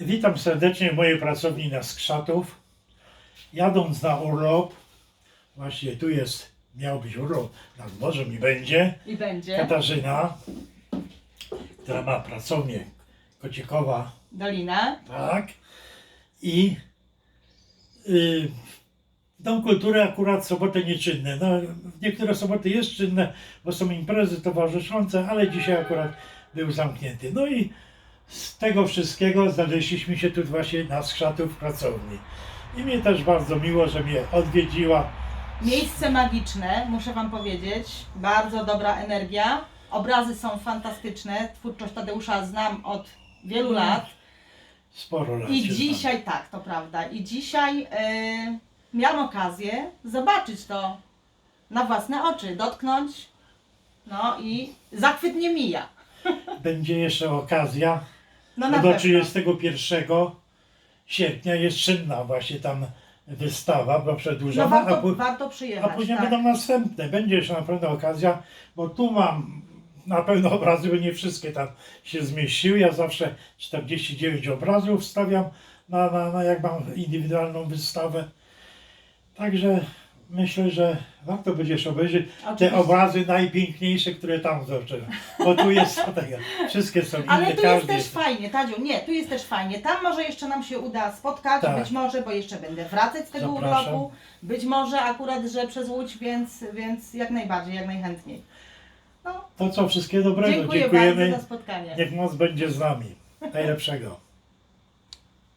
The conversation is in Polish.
Witam serdecznie w mojej pracowni na Skrzatów. Jadąc na urlop, właśnie tu jest, miał być urlop nad morzem i będzie, I będzie. Katarzyna, która ma pracownię Kociekowa, Dolina. tak, i y, Dom Kultury akurat soboty nieczynne. No, niektóre soboty jest czynne, bo są imprezy towarzyszące, ale dzisiaj akurat był zamknięty. No i z tego wszystkiego znaleźliśmy się tu właśnie na Skrzatów pracowni. I mnie też bardzo miło, że mnie odwiedziła. Miejsce magiczne, muszę Wam powiedzieć. Bardzo dobra energia. Obrazy są fantastyczne. Twórczość Tadeusza znam od wielu No, lat. Sporo lat. I się dzisiaj, tak, to prawda. I dzisiaj e, miałam okazję zobaczyć to na własne oczy, dotknąć. No i zachwyt nie mija. znam. Będzie jeszcze okazja, No na do pewno. 31 sierpnia jest czynna właśnie tam wystawa, bo No przedłużona, a, warto, warto a przyjechać. później tak. będą następne. Będzie jeszcze na pewno okazja, bo tu mam na pewno obrazy, bo nie wszystkie tam się zmieściły. Ja zawsze 49 obrazów wstawiam na, na, na jak mam indywidualną wystawę. Także myślę, że warto będziesz obejrzeć te Oczywiście. obrazy najpiękniejsze, które tam zobaczyłem. Bo tu jest tego. Wszystkie są inne, Ale tu jest każdy też fajnie, Tadziu, nie, tu jest też fajnie. Tam może jeszcze nam się uda spotkać, Tak. być może, bo jeszcze będę wracać z tego Zapraszam. urlopu. Być może akurat, że przez Łódź, więc, więc jak najbardziej, jak najchętniej. No, To co, wszystkiego dobrego. dziękuję Dziękujemy. bardzo za spotkanie. Niech moc będzie z nami. Najlepszego.